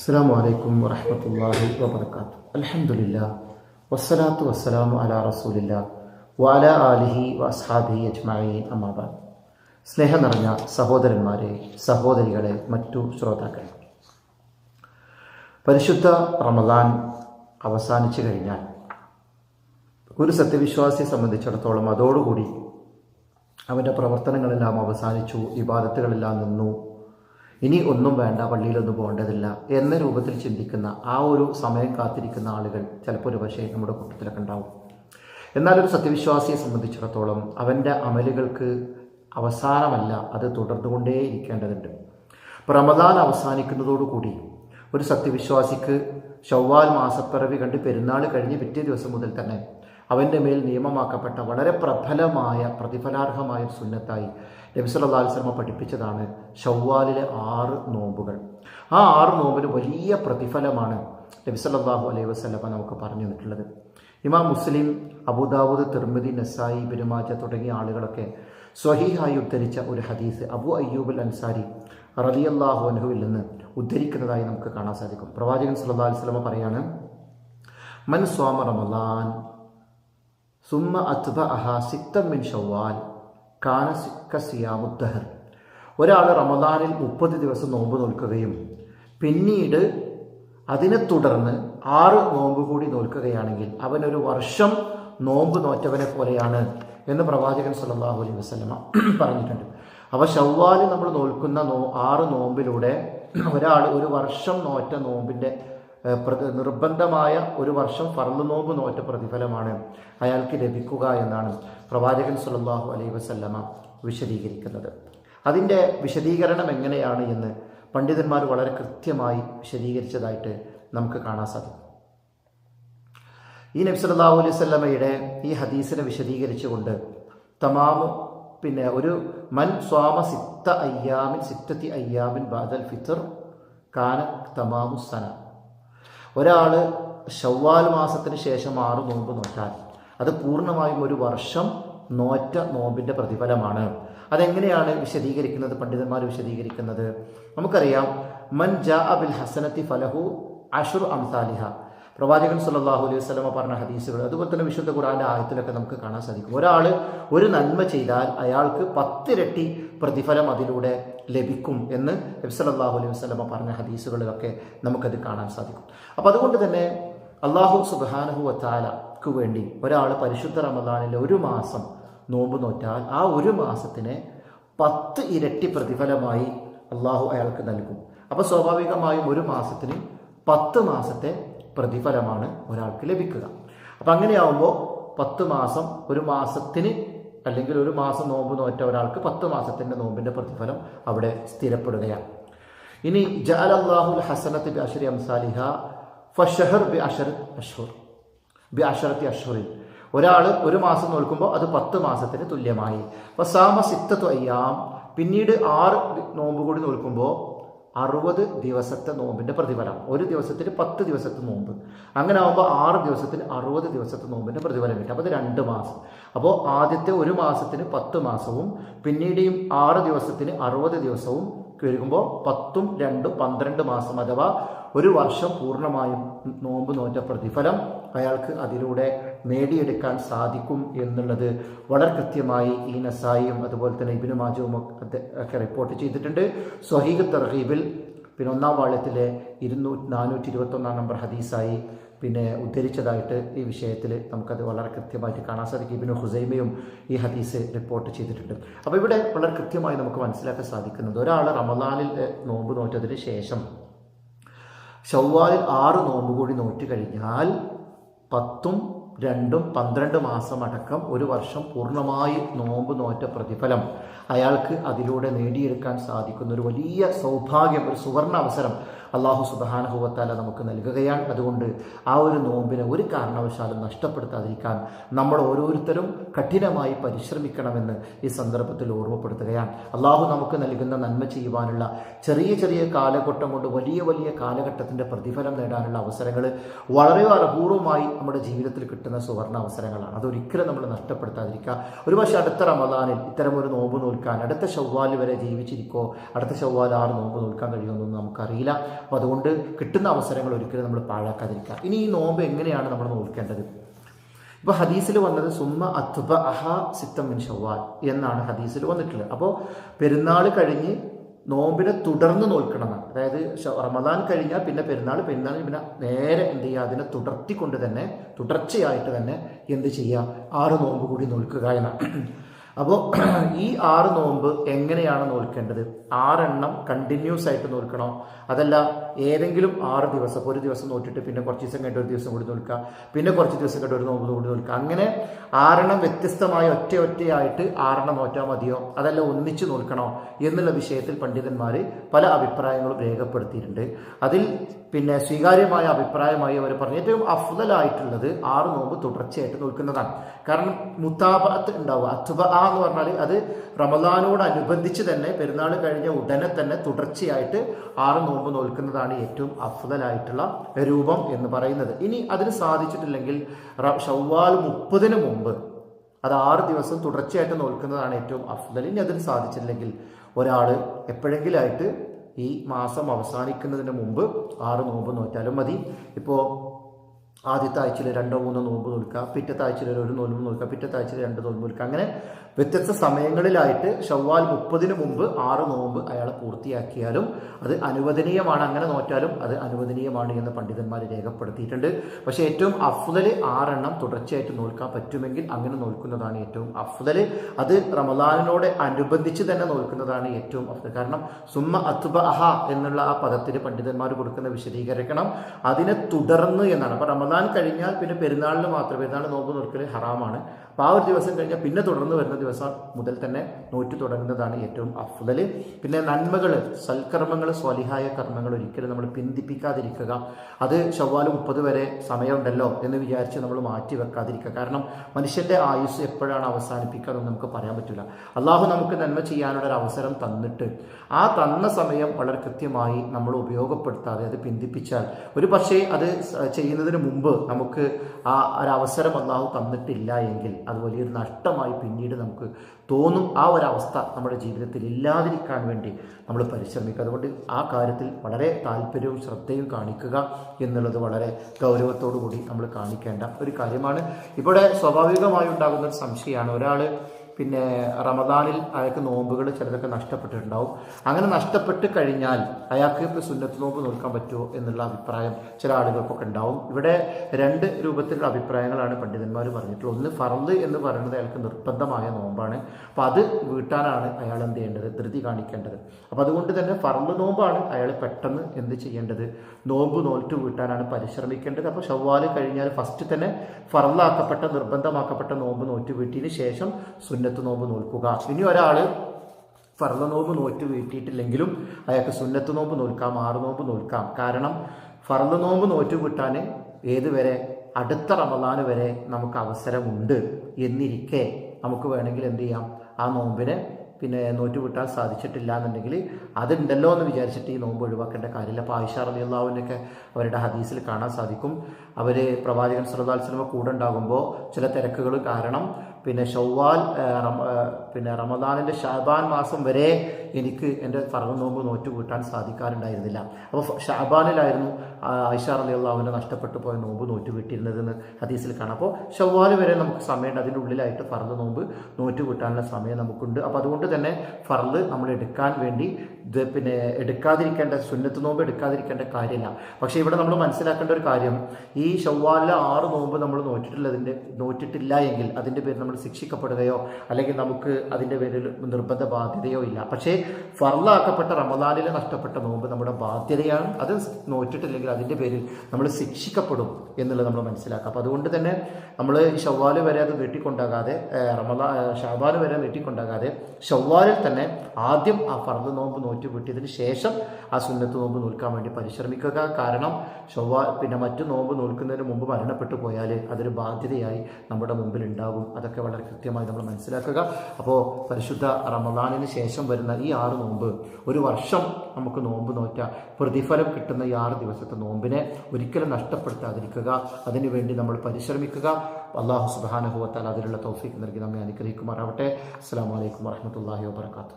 അസ്സാം വലൈക്കും വറഹമത്തല്ലാഹി വബർക്കാത്തു അലഹമുല്ല വസ്സലാത്തു വസ്സലാമു അലാ റസൂലില്ല. വാല ആലിഹി വസ്ഹാബി അജ്മായി അമ്മാബാദ് സ്നേഹം നിറഞ്ഞ സഹോദരന്മാരെ സഹോദരികളെ മറ്റു ശ്രോതാക്കൾ പരിശുദ്ധ റമദാൻ അവസാനിച്ചു കഴിഞ്ഞാൽ ഒരു സത്യവിശ്വാസിയെ സംബന്ധിച്ചിടത്തോളം അതോടുകൂടി അവന്റെ പ്രവർത്തനങ്ങളെല്ലാം അവസാനിച്ചു ഇബാദത്തുകളെല്ലാം നിന്നു. ഇനി ഒന്നും വേണ്ട പള്ളിയിലൊന്നും പോകേണ്ടതില്ല എന്ന രൂപത്തിൽ ചിന്തിക്കുന്ന ആ ഒരു സമയം കാത്തിരിക്കുന്ന ആളുകൾ ചിലപ്പോൾ ഒരു പക്ഷേ നമ്മുടെ കൂട്ടത്തിലൊക്കെ ഉണ്ടാവും. എന്നാൽ ഒരു സത്യവിശ്വാസിയെ സംബന്ധിച്ചിടത്തോളം അവന്റെ അമലുകൾക്ക് അവസാനമല്ല അത് തുടർന്നുകൊണ്ടേ ഇരിക്കേണ്ടതുണ്ട് റമദാൻ അവസാനിക്കുന്നതോടുകൂടി ഒരു സത്യവിശ്വാസിക്ക് ചൊവ്വാൽ മാസപ്പിറവി കണ്ട് പെരുന്നാൾ കഴിഞ്ഞ് പിറ്റേ ദിവസം മുതൽ തന്നെ അവന്റെ മേൽ നിയമമാക്കപ്പെട്ട വളരെ പ്രബലമായ പ്രതിഫലാർഹമായ സുന്നത്തായി സുന്നത്തായി സ്വലമ പഠിപ്പിച്ചതാണ് ഷവ്വാലിലെ ആറ് നോമ്പുകൾ. ആ ആറ് നോമ്പിന് വലിയ പ്രതിഫലമാണ് നബിസല്ലാഹു അലൈഹി വസ്ലമ നമുക്ക് പറഞ്ഞു തന്നിട്ടുള്ളത്. ഇമാം മുസ്ലിം അബുദാവൂദ് തിർമിദി നസായി ബിരുമാജ തുടങ്ങിയ ആളുകളൊക്കെ സ്വഹീഹായി ഉദ്ധരിച്ച ഒരു ഹദീസ് അബു അൽ അൻസാരി റലിയല്ലാഹു അൻഹുവിൽ നിന്ന് ഉദ്ധരിക്കുന്നതായി നമുക്ക് കാണാൻ സാധിക്കും. പ്രവാചകൻ സല്ലാ അലിസ്ലമ പറയാണ് മൻ സ്വാമ റമലാൻ സുമ്മ അത്ബ അഹ സിത്തമ്മിൻ മിൻ ഷവ്വാൽ കാന കസിയാമുദ്ദഹർ ഒരാൾ റമദാനിൽ മുപ്പത് ദിവസം നോമ്പ് നോൽക്കുകയും പിന്നീട് അതിനെ തുടർന്ന് ആറ് നോമ്പ് കൂടി നോൽക്കുകയാണെങ്കിൽ അവനൊരു വർഷം നോമ്പ് നോറ്റവനെ പോലെയാണ് എന്ന് പ്രവാചകൻ സല്ലാഹു അലൈഹി വസ്ലമ പറഞ്ഞിട്ടുണ്ട്. അപ്പോൾ ഷവ്വാലിൽ നമ്മൾ നോൽക്കുന്ന നോ ആറ് നോമ്പിലൂടെ ഒരാൾ ഒരു വർഷം നോറ്റ നോമ്പിന്റെ നിർബന്ധമായ ഒരു വർഷം ഫർദ് നോമ്പ് നോറ്റ പ്രതിഫലമാണ് അയാൾക്ക് ലഭിക്കുക എന്നാണ് പ്രവാചകൻ സുല്ലാഹു അലൈ വസല്ലമ വിശദീകരിക്കുന്നത്. അതിന്റെ വിശദീകരണം എങ്ങനെയാണ് എന്ന് പണ്ഡിതന്മാർ വളരെ കൃത്യമായി വിശദീകരിച്ചതായിട്ട് നമുക്ക് കാണാൻ സാധിക്കും. ഈ നബി സല്ലാഹു അലൈഹി സ്വല്ലമയുടെ ഈ ഹദീസിനെ വിശദീകരിച്ചുകൊണ്ട് തമാമു പിന്നെ ഒരു മൻ സ്വാമ സിത്ത അയ്യാമിൻ സിത്തത്തി അയ്യാമിൻ ബാദൽ ഫിത്തർ കാന തമാമു സന ഒരാൾ ഷവ്വാൽ മാസത്തിന് ശേഷം ആറ് നോമ്പ് നോറ്റാൽ അത് പൂർണമായും ഒരു വർഷം നോറ്റ നോമ്പിന്റെ പ്രതിഫലമാണ്. അതെങ്ങനെയാണ് വിശദീകരിക്കുന്നത്? പണ്ഡിതന്മാർ വിശദീകരിക്കുന്നത്. നമുക്കറിയാം മൻ ജാ അബിൽ ഹസനത്തി ഫലഹു അഷുർ അംസാലിഹ. പ്രവാചകൻ സല്ലാഹു അലൈഹി വസ്ലമ പറഞ്ഞ ഹദീസുകൾ അതുപോലെ തന്നെ വിശുദ്ധ ഖുറാന്റെ ആയത്തിലൊക്കെ നമുക്ക് കാണാൻ സാധിക്കും. ഒരാൾ ഒരു നന്മ ചെയ്താൽ അയാൾക്ക് പത്തിരട്ടി പ്രതിഫലം അതിലൂടെ ലഭിക്കും എന്ന് നബ്സലല്ലാഹു അലൈഹി വസ്ലമ പറഞ്ഞ ഹദീസുകളിലൊക്കെ നമുക്കത് കാണാൻ സാധിക്കും. അപ്പോൾ അതുകൊണ്ട് തന്നെ അള്ളാഹു സുബാനഹു വത്താലക്ക് വേണ്ടി ഒരാൾ പരിശുദ്ധ റമദാനിൽ ഒരു മാസം നോമ്പ് നോറ്റാൽ ആ ഒരു മാസത്തിന് പത്ത് ഇരട്ടി പ്രതിഫലമായി അള്ളാഹു അയാൾക്ക് നൽകും. അപ്പോൾ സ്വാഭാവികമായും ഒരു മാസത്തിന് പത്ത് മാസത്തെ പ്രതിഫലമാണ് ഒരാൾക്ക് ലഭിക്കുക. അപ്പം അങ്ങനെയാവുമ്പോൾ പത്ത് മാസം ഒരു മാസത്തിന് അല്ലെങ്കിൽ ഒരു മാസം നോമ്പ് നോറ്റ ഒരാൾക്ക് പത്ത് മാസത്തിന്റെ നോമ്പിന്റെ പ്രതിഫലം അവിടെ സ്ഥിരപ്പെടുകയാണ്. ഇനി ജാൽ അള്ളാഹുൽ ഹസനത്ത് ബി അഷരി അംസാലിഹ ഫഷഹർ ബി അഷർ അഷോർ ബി അഷറത്തി അഷുറിൽ ഒരാൾ ഒരു മാസം നോൽക്കുമ്പോൾ അത് പത്ത് മാസത്തിന് തുല്യമായി. വസാമ സിത്തത്തു അയ്യാം. പിന്നീട് ആറ് നോമ്പ് കൂടി നോൽക്കുമ്പോൾ അറുപത് ദിവസത്തെ നോമ്പിന്റെ പ്രതിഫലം. ഒരു ദിവസത്തിന് പത്ത് ദിവസത്തെ നോമ്പ്. അങ്ങനെ ആകുമ്പോൾ ആറ് ദിവസത്തിൽ അറുപത് ദിവസത്തെ നോമ്പിന്റെ പ്രതിഫലം കിട്ടും. അപ്പോൾ അത് രണ്ട് മാസം. അപ്പോൾ ആദ്യത്തെ ഒരു മാസത്തിന് പത്ത് മാസവും പിന്നീട് ആറ് ദിവസത്തിന് അറുപത് ദിവസവും വരുമ്പോൾ പത്തും രണ്ടും പന്ത്രണ്ട് മാസം അഥവാ ഒരു വർഷം പൂർണമായും നോമ്പ് നോറ്റ പ്രതിഫലം അയാൾക്ക് അതിലൂടെ നേടിയെടുക്കാൻ സാധിക്കും എന്നുള്ളത് വളരെ കൃത്യമായി ഈ നസായിയും അതുപോലെ തന്നെ ഇബിനു മാജുവും ഒക്കെ റിപ്പോർട്ട് ചെയ്തിട്ടുണ്ട്. സ്വഹീഖ് തർഹീബിൽ പിന്നെ ഒന്നാം വാള്യത്തിൽ ഇരുന്നൂറ്റി നാനൂറ്റി ഇരുപത്തൊന്നാം നമ്പർ ഹദീസായി പിന്നെ ഉദ്ധരിച്ചതായിട്ട് ഈ വിഷയത്തിൽ നമുക്കത് വളരെ കൃത്യമായിട്ട് കാണാൻ സാധിക്കും. പിന്നെ ഹുസൈമയും ഈ ഹദീസ് റിപ്പോർട്ട് ചെയ്തിട്ടുണ്ട്. അപ്പോൾ ഇവിടെ വളരെ കൃത്യമായി നമുക്ക് മനസ്സിലാക്കാൻ സാധിക്കുന്നത് ഒരാൾ റമദാനിൽ നോമ്പ് നോറ്റതിന് ശേഷം ഷവ്വാലിൽ ആറ് നോമ്പ് കൂടി നോറ്റ് കഴിഞ്ഞാൽ പത്തും രണ്ടും പന്ത്രണ്ട് മാസം അടക്കം ഒരു വർഷം പൂർണമായി നോമ്പ് നോറ്റ പ്രതിഫലം അയാൾക്ക് അതിലൂടെ നേടിയെടുക്കാൻ സാധിക്കുന്ന ഒരു വലിയ സൗഭാഗ്യം ഒരു സുവർണ അവസരം അള്ളാഹു സുബാനഹുവത്താല നമുക്ക് നൽകുകയാണ്. അതുകൊണ്ട് ആ ഒരു നോമ്പിനെ ഒരു കാരണവശാലും നഷ്ടപ്പെടുത്താതിരിക്കാൻ നമ്മൾ ഓരോരുത്തരും കഠിനമായി പരിശ്രമിക്കണമെന്ന് ഈ സന്ദർഭത്തിൽ ഓർമ്മപ്പെടുത്തുകയാണ്. അള്ളാഹു നമുക്ക് നൽകുന്ന നന്മ ചെയ്യുവാനുള്ള ചെറിയ ചെറിയ കാലഘട്ടം കൊണ്ട് വലിയ വലിയ കാലഘട്ടത്തിന്റെ പ്രതിഫലം നേടാനുള്ള അവസരങ്ങൾ വളരെ അപൂർവമായി നമ്മുടെ ജീവിതത്തിൽ കിട്ടുന്ന സുവർണ അവസരങ്ങളാണ്. അതൊരിക്കലും നമ്മൾ നഷ്ടപ്പെടുത്താതിരിക്കുക. ഒരുപക്ഷെ അടുത്ത റമദാനിൽ ഇത്തരം ഒരു നോമ്പ് നോൽക്കാൻ അടുത്ത ചൊവ്വാൽ വരെ ജീവിച്ചിരിക്കോ അടുത്ത ചൊവ്വാൽ ആറ് നോമ്പ് നോൽക്കാൻ കഴിയുമെന്നൊന്നും നമുക്കറിയില്ല. അപ്പോൾ അതുകൊണ്ട് കിട്ടുന്ന അവസരങ്ങൾ ഒരിക്കലും നമ്മൾ പാഴാക്കാതിരിക്കുക. ഇനി ഈ നോമ്പ് എങ്ങനെയാണ് നമ്മൾ നോക്കേണ്ടത് ഇപ്പോൾ ഹദീസിൽ വന്നത് സുമ്മ അത്ബ അഹ സിത്തം മിൻ ഷവ്വാൽ എന്നാണ് ഹദീസിൽ വന്നിട്ടുള്ളത്. അപ്പോൾ പെരുന്നാൾ കഴിഞ്ഞ് നോമ്പിനെ തുടർന്ന് നോൽക്കണമെന്നാണ്. അതായത് റമദാൻ കഴിഞ്ഞാൽ പിന്നെ പെരുന്നാൾ പെരുന്നാൾ പിന്നെ നേരെ എന്ത് ചെയ്യുക? അതിനെ തുടർത്തിക്കൊണ്ട് തന്നെ തുടർച്ചയായിട്ട് തന്നെ എന്ത് ചെയ്യുക? ആറ് നോമ്പ് കൂടി നോൽക്കുക എന്നാണ്. അപ്പോൾ ഈ ആറ് നോമ്പ് എങ്ങനെയാണ് നോൽക്കേണ്ടത് ആറെണ്ണം കണ്ടിന്യൂസ് ആയിട്ട് നോൽക്കണോ? അതല്ല ഏതെങ്കിലും ആറ് ദിവസം ഒരു ദിവസം നോറ്റിട്ട് പിന്നെ കുറച്ച് ദിവസം കഴിഞ്ഞിട്ട് ഒരു ദിവസം കൂടി നോൽക്കുക. പിന്നെ കുറച്ച് ദിവസം കഴിഞ്ഞിട്ട് ഒരു നോമ്പ് കൂടി നോൽക്കുക. അങ്ങനെ ആറെണ്ണം വ്യത്യസ്തമായ ഒറ്റ ഒറ്റയായിട്ട് ആറെണ്ണം നോറ്റാൽ മതിയോ? അതല്ല ഒന്നിച്ച് നോൽക്കണോ? എന്നുള്ള വിഷയത്തിൽ പണ്ഡിതന്മാർ പല അഭിപ്രായങ്ങളും രേഖപ്പെടുത്തിയിട്ടുണ്ട്. അതിൽ പിന്നെ സ്വീകാര്യമായ അഭിപ്രായമായി അവർ പറഞ്ഞു ഏറ്റവും അഫ്ദലായിട്ടുള്ളത് ആറ് നോമ്പ് തുടർച്ചയായിട്ട് നോൽക്കുന്നതാണ്. കാരണം മുത്താബത്ത് ഉണ്ടാവുക. അത്ബ എന്ന് പറഞ്ഞാൽ അത് റമദാനോടനുബന്ധിച്ച് തന്നെ പെരുന്നാൾ കഴിഞ്ഞ ഉടനെ തന്നെ തുടർച്ചയായിട്ട് ആറ് നോമ്പ് നോൽക്കുന്നതാണ് ഏറ്റവും അഫ്ദലായിട്ടുള്ള രൂപം എന്ന് പറയുന്നത്. ഇനി അതിന് സാധിച്ചിട്ടില്ലെങ്കിൽ ഷവ്വാൽ മുപ്പതിന് മുമ്പ് അത് ആറ് ദിവസം തുടർച്ചയായിട്ട് നോൽക്കുന്നതാണ് ഏറ്റവും അഫ്ദൽ. ഇനി അതിന് സാധിച്ചില്ലെങ്കിൽ ഒരാൾ എപ്പോഴെങ്കിലായിട്ട് ഈ മാസം അവസാനിക്കുന്നതിന് മുമ്പ് ആറ് നോമ്പ് നോറ്റാലും മതി. ഇപ്പോൾ ആദ്യത്തെ ആഴ്ചയിൽ രണ്ടോ മൂന്നോ നോമ്പ് നോൽക്കുക പിറ്റത്തെ ആഴ്ചയിൽ ഒരു നോമ്പ് നോൽക്കുക പിറ്റത്തെ ആഴ്ചയിൽ രണ്ട് നോമ്പ് നോൽക്കുക. അങ്ങനെ വ്യത്യസ്ത സമയങ്ങളിലായിട്ട് ഷവ്വാൽ മുപ്പതിന് മുമ്പ് ആറ് നോമ്പ് അയാൾ പൂർത്തിയാക്കിയാലും അത് അനുവദനീയമാണ്. അങ്ങനെ നോറ്റാലും അത് അനുവദനീയമാണ് എന്ന് പണ്ഡിതന്മാർ രേഖപ്പെടുത്തിയിട്ടുണ്ട്. പക്ഷേ ഏറ്റവും അഫ്ദൽ ആറെണ്ണം തുടർച്ചയായിട്ട് നോൽക്കാൻ പറ്റുമെങ്കിൽ അങ്ങനെ നോൽക്കുന്നതാണ് ഏറ്റവും അഫ്ദൽ. അത് റമദാനിനോട് അനുബന്ധിച്ച് തന്നെ നോൽക്കുന്നതാണ് ഏറ്റവും അഫ്ദൽ. കാരണം സുമ്മ അത്ബ അഹ എന്നുള്ള ആ പദത്തിന് പണ്ഡിതന്മാർ കൊടുക്കുന്ന വിശദീകരിക്കണം. അതിനെ തുടർന്ന് എന്നാണ്. അപ്പോൾ റമദാൻ കഴിഞ്ഞാൽ പിന്നെ പെരുന്നാളിന് മാത്രം. പെരുന്നാൾ നോമ്പ് നിർക്കൽ ഹറാമാണ്. അപ്പോൾ ആ ഒരു ദിവസം കഴിഞ്ഞാൽ പിന്നെ തുടർന്ന് വരുന്ന ദിവസം മുതൽ തന്നെ നോറ്റ് തുടങ്ങുന്നതാണ് ഏറ്റവും അഫ്ദൽ. പിന്നെ നന്മകൾ സൽക്കർമ്മങ്ങൾ സ്വലിഹായ കർമ്മങ്ങൾ ഒരിക്കലും നമ്മൾ പിന്തിപ്പിക്കാതിരിക്കുക. അത് ചൊവ്വാൽ മുപ്പത് വരെ സമയമുണ്ടല്ലോ എന്ന് വിചാരിച്ച് നമ്മൾ മാറ്റി വെക്കാതിരിക്കുക. കാരണം മനുഷ്യന്റെ ആയുസ് എപ്പോഴാണ് അവസാനിപ്പിക്കുക എന്ന് നമുക്ക് പറയാൻ പറ്റില്ല. അള്ളാഹു നമുക്ക് നന്മ ചെയ്യാനുള്ള ഒരു അവസരം തന്നിട്ട് ആ തന്ന സമയം വളരെ കൃത്യമായി നമ്മൾ ഉപയോഗപ്പെടുത്താതെ അത് പിന്തിപ്പിച്ചാൽ ഒരു പക്ഷേ അത് ചെയ്യുന്നതിന് മുമ്പ് നമുക്ക് ആ ഒരു അവസരം അള്ളാഹു തന്നിട്ടില്ല എങ്കിൽ അത് വലിയൊരു നഷ്ടമായി പിന്നീട് നമുക്ക് തോന്നും ആ ഒരവസ്ഥ നമ്മുടെ ജീവിതത്തിൽ ഇല്ലാതിരിക്കാൻ വേണ്ടി നമ്മൾ പരിശ്രമിക്കുക. അതുകൊണ്ട് ആ കാര്യത്തിൽ വളരെ താല്പര്യവും ശ്രദ്ധയും കാണിക്കുക എന്നുള്ളത് വളരെ ഗൗരവത്തോടു കൂടി നമ്മൾ കാണിക്കേണ്ട ഒരു കാര്യമാണ്. ഇവിടെ സ്വാഭാവികമായി ഉണ്ടാകുന്ന ഒരു സംശയമാണ്. ഒരാൾ പിന്നെ റമദാനിൽ അയാൾക്ക് നോമ്പുകൾ ചിലതൊക്കെ നഷ്ടപ്പെട്ടിട്ടുണ്ടാവും. അങ്ങനെ നഷ്ടപ്പെട്ട് കഴിഞ്ഞാൽ അയാൾക്ക് സുന്നത്ത് നോമ്പ് നോക്കാൻ പറ്റുമോ എന്നുള്ള അഭിപ്രായം ചില ആളുകൾക്കൊക്കെ ഉണ്ടാവും. ഇവിടെ രണ്ട് രൂപത്തിലുള്ള അഭിപ്രായങ്ങളാണ് പണ്ഡിതന്മാർ പറഞ്ഞിട്ടുള്ളത്. ഒന്ന് ഫർദ് എന്ന് പറയുന്നത് അയാൾക്ക് നിർബന്ധമായ നോമ്പാണ്. അപ്പോൾ അത് വീട്ടാനാണ് അയാൾ എന്ത് ചെയ്യേണ്ടത്? ധൃതി കാണിക്കേണ്ടത്. അപ്പോൾ അതുകൊണ്ട് തന്നെ ഫർദ് നോമ്പാണ് അയാൾ പെട്ടെന്ന് എന്ത് ചെയ്യേണ്ടത്? നോമ്പ് നോറ്റ് വീട്ടാനാണ് പരിശ്രമിക്കേണ്ടത്. അപ്പോൾ ഷവ്വാൽ കഴിഞ്ഞാൽ ഫസ്റ്റ് തന്നെ ഫർദാക്കപ്പെട്ട നിർബന്ധമാക്കപ്പെട്ട നോമ്പ് നോറ്റ് വീട്ടിന് ശേഷം നോമ്പ് നോൽക്കുക. ഇനി ഒരാൾ ഫർദ നോമ്പ് നോറ്റ് വീട്ടിയിട്ടില്ലെങ്കിലും അയാൾക്ക് സുന്നത്ത് നോമ്പ് നോൽക്കാം ആറ് നോമ്പ് നോൽക്കാം. കാരണം ഫർദ നോമ്പ് നോറ്റ് കിട്ടാൻ ഏതുവരെ? അടുത്ത റമദാന് വരെ നമുക്ക് അവസരമുണ്ട് എന്നിരിക്കെ നമുക്ക് വേണമെങ്കിൽ എന്ത് ചെയ്യാം? ആ നോമ്പിനെ പിന്നെ നോറ്റ് വിട്ടാൻ സാധിച്ചിട്ടില്ല എന്നുണ്ടെങ്കിൽ അതുണ്ടല്ലോ എന്ന് വിചാരിച്ചിട്ട് ഈ നോമ്പ് ഒഴിവാക്കേണ്ട കാര്യമില്ല. അപ്പോൾ ആയിഷ അള്ളാഹുവിനൊക്കെ അവരുടെ ഹദീസിൽ കാണാൻ സാധിക്കും. അവർ പ്രവാചകൻ വസല്ലമ കൂടെ ഉണ്ടാകുമ്പോൾ ചില തിരക്കുകൾ കാരണം പിന്നെ ഷവ്വാൽ പിന്നെ റമദാനിന്റെ ഷാബാൻ മാസം വരെ എനിക്ക് എന്റെ ഫറവ് നോമ്പ് നോറ്റ് കൂട്ടാൻ സാധിക്കാറുണ്ടായിരുന്നില്ല. അപ്പോൾ ഷാബാനിലായിരുന്നു ഐഷാർ അലി അള്ളാഹുവിനെ നഷ്ടപ്പെട്ടു പോയ നോമ്പ് നോറ്റ് കിട്ടിയിരുന്നതെന്ന് ഹദീസിൽ കാണാം. അപ്പോൾ ഷവ്വാൽ വരെ നമുക്ക് സമയമുണ്ട് അതിന്റെ ഉള്ളിലായിട്ട് ഫർദ് നോമ്പ് നോറ്റ് കൂട്ടാനുള്ള സമയം നമുക്കുണ്ട്. അപ്പോൾ അതുകൊണ്ട് തന്നെ ഫർദ് നമ്മൾ എടുക്കാൻ വേണ്ടി ഇത് പിന്നെ എടുക്കാതിരിക്കേണ്ട സുന്നത്ത് നോമ്പ് എടുക്കാതിരിക്കേണ്ട കാര്യമില്ല പക്ഷേ ഇവിടെ നമ്മൾ മനസ്സിലാക്കേണ്ട ഒരു കാര്യം ഈ ഷവ്വാലിലെ ആറ് നോമ്പ് നമ്മൾ നോറ്റിട്ടുള്ളതിന്റെ നോറ്റിട്ടില്ല എങ്കിൽ അതിന്റെ പേരിൽ നമ്മൾ ശിക്ഷിക്കപ്പെടുകയോ അല്ലെങ്കിൽ നമുക്ക് അതിന്റെ പേരിൽ നിർബന്ധ ബാധ്യതയോ ഇല്ല. പക്ഷേ ഫർലാക്കപ്പെട്ട റമദാനിൽ നഷ്ടപ്പെട്ട നോമ്പ് നമ്മുടെ ബാധ്യതയാണ്. അത് നോറ്റിട്ടില്ലെങ്കിൽ അതിന്റെ പേരിൽ നമ്മൾ ശിക്ഷിക്കപ്പെടും. എന്നുള്ളത് നമ്മൾ മനസ്സിലാക്കുക അപ്പോൾ അതുകൊണ്ട് തന്നെ നമ്മൾ ഷവ്വാൽ വരെ അത് നീട്ടിക്കൊണ്ടാകാതെ റമദാ ഷാബാൽ വരെ നീട്ടിക്കൊണ്ടാകാതെ ഷവ്വാലിൽ തന്നെ ആദ്യം ആ ഫർദ് നോമ്പ് നോറ്റ് വീട്ടിയതിന് ശേഷം ആ സുന്നത്ത് നോമ്പ് നോൽക്കാൻ വേണ്ടി പരിശ്രമിക്കുക. കാരണം ഷവ്വാൽ പിന്നെ മറ്റു നോമ്പ് നോൽക്കുന്നതിന് മുമ്പ് മരണപ്പെട്ടു പോയാൽ അതൊരു ബാധ്യതയായി നമ്മുടെ മുമ്പിൽ ഉണ്ടാകും. അതൊക്കെ വളരെ കൃത്യമായി നമ്മൾ മനസ്സിലാക്കുക. അപ്പോൾ പരിശുദ്ധ റമദാനിന് ശേഷം വരുന്ന ഈ ആറ് നോമ്പ് ഒരു വർഷം നമുക്ക് നോമ്പ് നോറ്റ പ്രതിഫലം കിട്ടുന്ന ഈ ആറ് ദിവസത്തെ നോമ്പിനെ ഒരിക്കലും നഷ്ടപ്പെടുത്താതിരിക്കുക. അതിനുവേണ്ടി നമ്മൾ പരിശ്രമിക്കുക. അള്ളാഹു സുബാനഹുവത്താൽ അതിനുള്ള തൗഫീഖ് നൽകി നമ്മെ അനുഗ്രഹിക്കുമാറാവട്ടെ. അസ്സാം വലൈക്കും വാഹമത്തല്ലാഹി വാബർക്കാത്തു